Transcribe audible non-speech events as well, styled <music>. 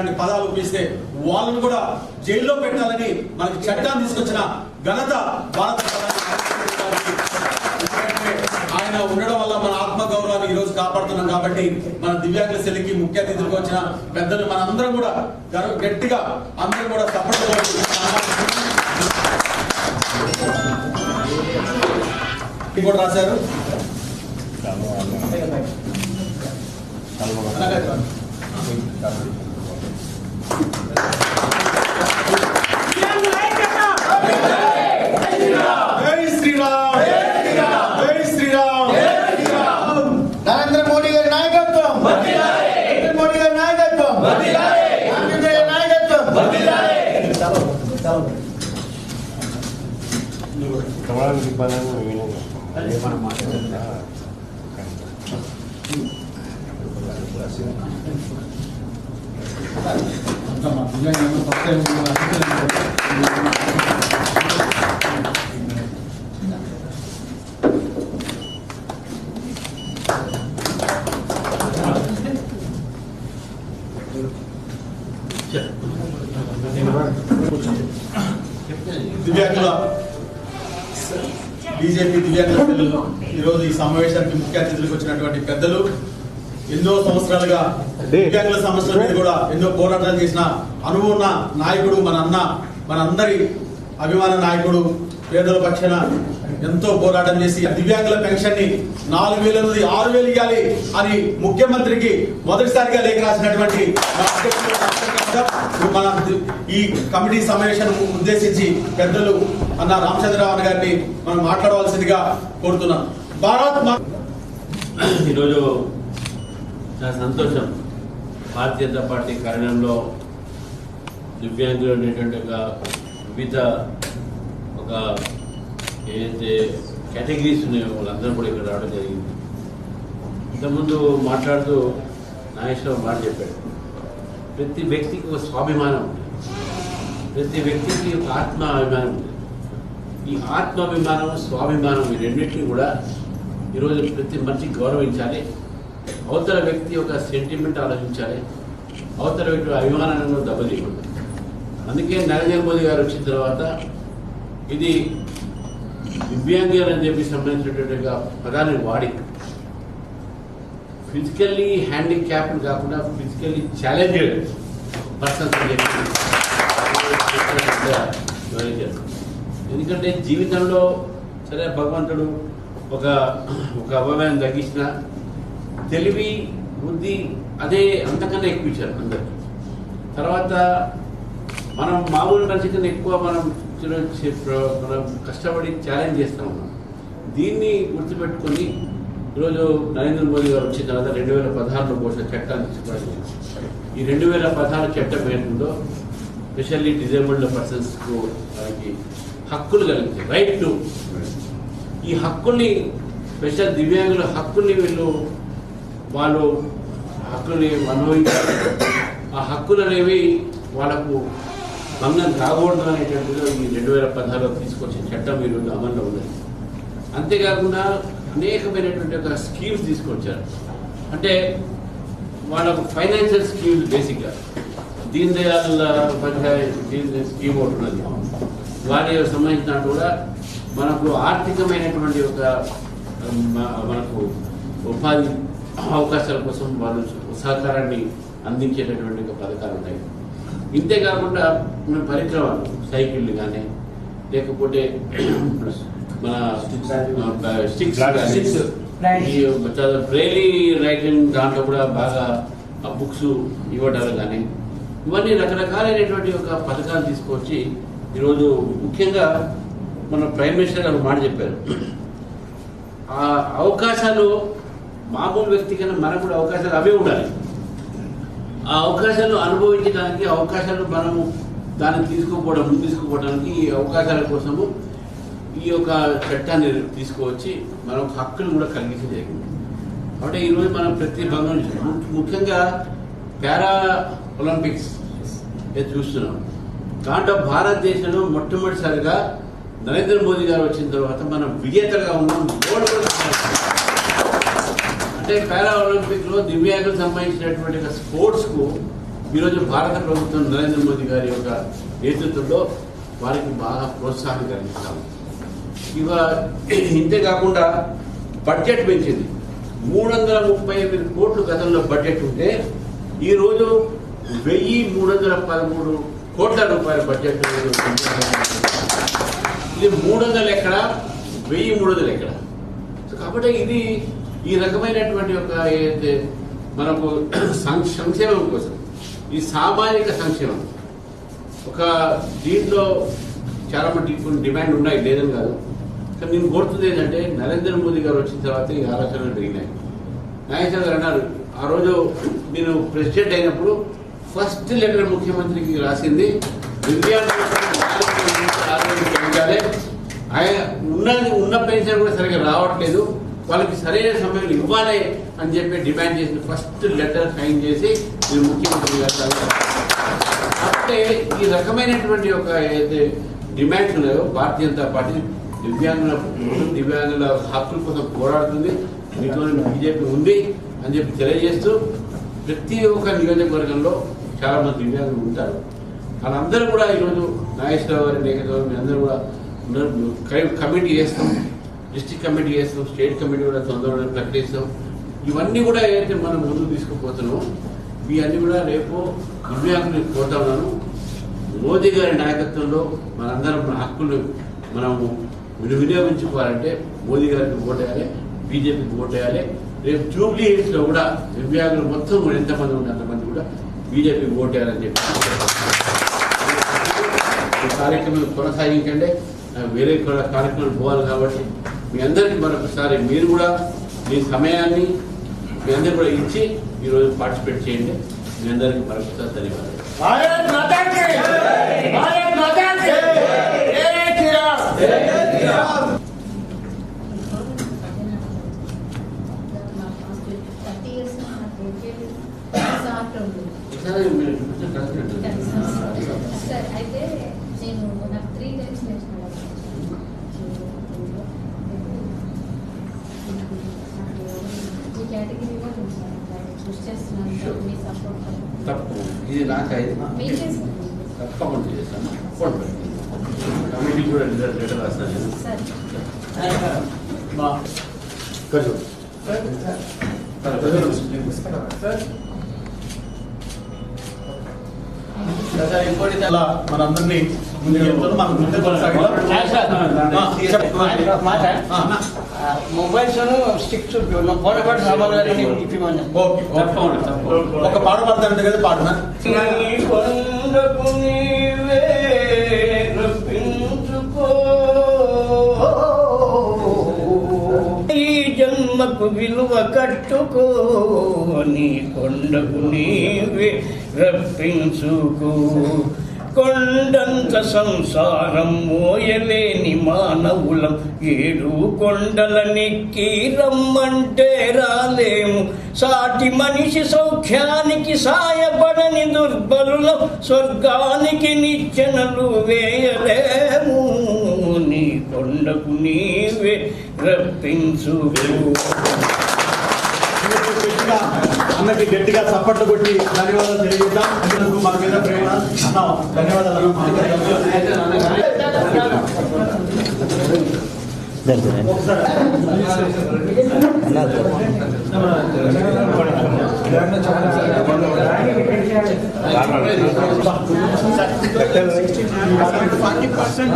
ఇలాంటి పదాలు ఉపయోగిస్తే వాళ్ళను కూడా జైల్లో పెట్టాలని మనకి చట్టాన్ని తీసుకొచ్చిన ఘనత భారత ఆయన ఉండడం వల్ల మన ఆత్మ గౌరవాన్ని ఈ రోజు కాపాడుతున్నాం కాబట్టి మన దివ్యాంగుల సెల్లికి ముఖ్య అతిథులకు వచ్చిన పెద్దలు మన అందరం కూడా గట్టిగా అందరం కూడా సపోర్ట్ కూడా రాశారు? అలాగే సార్. జై శ్రీరామ్ జై శ్రీరామ్ నరేంద్ర మోడీ గారి నాయకత్వం నరేంద్ర మోడీ గారి నాయకత్వం గాంధీ గారి నాయకత్వం ప్రమాణానికి ఇబ్బంది వినయం దివ్యాంగుల సెల్లు ఈరోజు ఈ సమావేశానికి ముఖ్య అతిథులకు వచ్చినటువంటి పెద్దలు ఎన్నో సంవత్సరాలుగా దివ్యాంగుల సమస్యల మీద కూడా ఎన్నో పోరాటాలు చేసిన అనుభవం ఉన్న నాయకుడు మన అన్న మన అందరి అభిమాన నాయకుడు పేదల పక్షాన ఎంతో పోరాటం చేసి దివ్యాంగుల పెన్షన్ని నాలుగు వేల నుండి ఆరు వేలు ఇవ్వాలి అని ముఖ్యమంత్రికి మొదటిసారిగా లేఖ రాసినటువంటి మన ఈ కమిటీ సమావేశం ఉద్దేశించి పెద్దలు అన్న రామచంద్రరావు గారిని మనం మాట్లాడవలసిందిగా కోరుతున్నాం. భారత్ ఈరోజు చాలా సంతోషం. భారతీయ జనతా పార్టీ కార్యాలయంలో దివ్యాంగులు అనేటువంటి ఒక వివిధ ఒక ఏదైతే కేటగిరీస్ ఉన్నాయో వాళ్ళందరూ కూడా ఇక్కడ రావడం జరిగింది. ఇంతకుముందు మాట్లాడుతూ నాగేశ్వర మాట చెప్పాడు. ప్రతి వ్యక్తికి ఒక స్వాభిమానం ఉంది. ప్రతి వ్యక్తికి ఒక ఆత్మ అభిమానం ఉంది. ఈ ఆత్మాభిమానం స్వాభిమానం ఈ రెండింటిని కూడా ఈరోజు ప్రతి మనిషి గౌరవించాలి. అవతల వ్యక్తి యొక్క సెంటిమెంట్ ఆలోచించాలి. అవతల వ్యక్తి అభిమానాలను దెబ్బతీయకూడదు. అందుకే నరేంద్ర మోదీ గారు వచ్చిన తర్వాత ఇది దివ్యాంగులు అని చెప్పి సంబంధించినటువంటి పదాన్ని వాడి ఫిజికల్లీ హ్యాండిక్యాప్డ్ కాకుండా ఫిజికల్లీ ఛాలెంజ్డ్ పర్సన్స్ అని చెప్పి ఎందుకంటే జీవితంలో సరే భగవంతుడు ఒక ఒక అవయవాన్ని తగ్గించిన తెలివి బుద్ధి అదే అంతకన్నా ఎక్కువ ఇచ్చారు అందరికి. తర్వాత మనం మామూలు మనిషి కన్నా ఎక్కువ మనం చిన్న- మనం కష్టపడి ఛాలెంజ్ చేస్తా ఉన్నాం. దీన్ని గుర్తుపెట్టుకొని ఈరోజు నరేంద్ర మోదీ గారు వచ్చిన తర్వాత రెండు వేల పదహారులో పోసిన చట్టాన్ని తీసుకురావడం ఈ రెండు వేల పదహారు చట్టం ఏంటో స్పెషల్లీ డిజేబుల్డ్ పర్సన్స్కు వారికి హక్కులు కలిగించాయి రైట్ టు ఈ హక్కుల్ని స్పెషల్ దివ్యాంగుల హక్కుల్ని వీళ్ళు వాళ్ళు హక్కుల్ని అనుభవించారు ఆ హక్కులు అనేవి వాళ్ళకు భంగం కాకూడదు అనేటువంటిదో ఈ రెండు వేల పదహారులో తీసుకొచ్చిన చట్టం ఈరోజు అమల్లో ఉన్నది. అంతేకాకుండా అనేకమైనటువంటి ఒక స్కీమ్స్ తీసుకొచ్చారు. అంటే వాళ్ళకు ఫైనాన్షియల్ స్కీమ్స్ బేసిక్గా దీన్ దయాల్ ఉపాధ్యాయ దీన్ స్కీమ్ ఒకటి ఉన్నది. వారి సంబంధించిన కూడా మనకు ఆర్థికమైనటువంటి ఒక మనకు ఉపాధి అవకాశాల కోసం వాళ్ళు సహకారాన్ని అందించేటటువంటి ఒక పథకాలు ఉన్నాయి. ఇంతే కాకుండా మన పరిక్రమలు సైకిళ్ళు కానీ లేకపోతే మన స్టిక్స్. బ్రైలీ రైటింగ్ దాంట్లో కూడా బాగా బుక్స్ ఇవ్వడాలు కానీ ఇవన్నీ రకరకాలైనటువంటి ఒక పథకాలు తీసుకొచ్చి ఈరోజు ముఖ్యంగా మన ప్రైమ్ మినిస్టర్ గారు ఒక మాట చెప్పారు. ఆ అవకాశాలు మామూలు వ్యక్తి కన్నా మనకు కూడా అవకాశాలు అవే ఉండాలి. ఆ అవకాశాలు అనుభవించడానికి అవకాశాలు మనము దాన్ని తీసుకోపోవడం ముందు తీసుకుపోవడానికి ఈ అవకాశాల కోసము ఈ యొక్క చట్టాన్ని తీసుకువచ్చి మనం హక్కును కూడా కలిగించడం జరిగింది కాబట్టి ఈరోజు మనం ప్రతి భంగం ముఖ్యంగా పారా ఒలింపిక్స్ చూస్తున్నాం. దాంట్లో భారతదేశంలో మొట్టమొదటిసారిగా నరేంద్ర మోదీ గారు వచ్చిన తర్వాత మనం విజేతగా ఉన్నాం. గోల్డ్ కూడా అంటే పారా ఒలింపిక్లో దివ్యాంగులకు సంబంధించినటువంటి స్పోర్ట్స్కు ఈరోజు భారత ప్రభుత్వం నరేంద్ర మోదీ గారి యొక్క నేతృత్వంలో వారికి బాగా ప్రోత్సాహం కలిగిస్తాము ఇవ ఇంతే కాకుండా బడ్జెట్ పెంచింది. మూడు వందల ముప్పై ఎనిమిది కోట్లు గతంలో బడ్జెట్ ఉంటే ఈరోజు వెయ్యి మూడు వందల పదమూడు కోట్ల రూపాయల బడ్జెట్ ఇది మూడు వందలు ఎక్కడ? వెయ్యి మూడు వందలు ఎక్కడ? కాబట్టి ఇది ఈ రకమైనటువంటి ఒక ఏదైతే మనకు <clears throat> సం- సంక్షేమం కోసం ఈ సామాజిక సంక్షేమం ఒక దీంట్లో చాలా మంది ఇప్పుడు డిమాండ్ ఉన్నాయి లేదని కాదు. కానీ నేను కోరుతుంది ఏంటంటే నరేంద్ర మోదీ గారు వచ్చిన తర్వాత ఈ ఆలోచనలు పెరిగినాయి. నాగేశ్వర గారు అన్నారు ఆ రోజు నేను ప్రెసిడెంట్ అయినప్పుడు ఫస్ట్ లెటర్ ముఖ్యమంత్రికి రాసింది దివ్యాంగులకు ఆయన ఉన్న ఉన్న పెన్షన్ కూడా సరిగ్గా రావట్లేదు. వాళ్ళకి సరైన సమయంలో ఇవ్వాలి అని చెప్పి డిమాండ్ చేసిన ఫస్ట్ లెటర్ సైన్ చేసి నేను ముఖ్యమంత్రి గారు అంటే ఈ రకమైనటువంటి ఒక ఏదైతే డిమాండ్స్ ఉన్నాయో భారతీయ జనతా పార్టీ దివ్యాంగుల దివ్యాంగుల హక్కుల కోసం పోరాడుతుంది మీతో బీజేపీ ఉంది అని చెప్పి తెలియజేస్తూ ప్రతి ఒక్క నియోజకవర్గంలో చాలా మంది దివ్యాంగులు ఉంటారు. వాళ్ళందరూ కూడా ఈరోజు నాగేశ్వరరావు గారి నేతృత్వంలో మీ అందరూ కూడా కమిటీ చేస్తాం. డిస్ట్రిక్ట్ కమిటీ చేస్తాం స్టేట్ కమిటీ కూడా తొందరగా ప్రకటిస్తాం ఇవన్నీ కూడా ఏదైతే మనం ముందుకు తీసుకుపోతున్నాం ఇవన్నీ కూడా రేపు దివ్యాంగులకు కోరుతా ఉన్నాను. మోదీ గారి నాయకత్వంలో మనందరం మన హక్కులు మనము వినియోగించుకోవాలంటే మోదీ గారికి ఓటేయాలి బీజేపీకి ఓటేయాలి రేపు జూబ్లీ హిల్స్లో కూడా దివ్యాంగులు మొత్తం కూడా ఎంతమంది ఉంటే అంతమంది కూడా బీజేపీకి ఓటేయాలని చెప్పి ఈ కార్యక్రమం కొనసాగించండి. వేరే కూడా కార్యక్రమాలు పోవాలి కాబట్టి మీ అందరికీ మరొకసారి మీరు కూడా మీ సమయాన్ని మీ అందరు కూడా ఇచ్చి ఈరోజు పార్టిసిపేట్ చేయండి. మీ అందరికీ మరొకసారి ధన్యవాదాలు. భారత్ మాతా కీ భారత్ మాతా కీ జై శ్రీరామ్ థర్టీ ఇయర్స్ సాఫ్ట్ ఉంటుంది ఒకసారి మీరు కొంచెం కలిసి రండి. సార్ అయితే నేను నాకు త్రీ టైమ్స్ నేషనల్ ఈ కేటగిరీ కూడా ఉంది సార్ చూస్ చేస్తున్నాను సార్ మీ సపోర్ట్ తప్పకుండా ఇది నాకు తప్పకుండా చేస్తాను కమిటీ కూడా లెటర్ రాస్తాను మనందరినీ ముందుకు వెళ్తారు మనం ముందు కొనసాగిద్దాం మొబైల్స్ స్టిక్స్ తప్పకుండా ఒక పాట పాడతానంటే కదా పాడనా? జన్మకు విలువ కట్టుకో. నీ కొండకు నీవే రప్పించుకో. కొండంత సంసారం మోయలేని మానవులం. ఏడు కొండల నెక్కి రమ్మంటే రాలేము. సాటి మనిషి సౌఖ్యానికి సాయపడని దుర్బలులం స్వర్గానికి నిచ్చెనలు వేయలేము. నీ కొండకు నీవే రప్పించు అన్నకి గట్టిగా చప్పట్లు కొట్టి ధన్యవాదాలు తెలియజేద్దాం. అందుకు మా మీద ప్రేమ. అన్న ధన్యవాదాలు. Forty percent.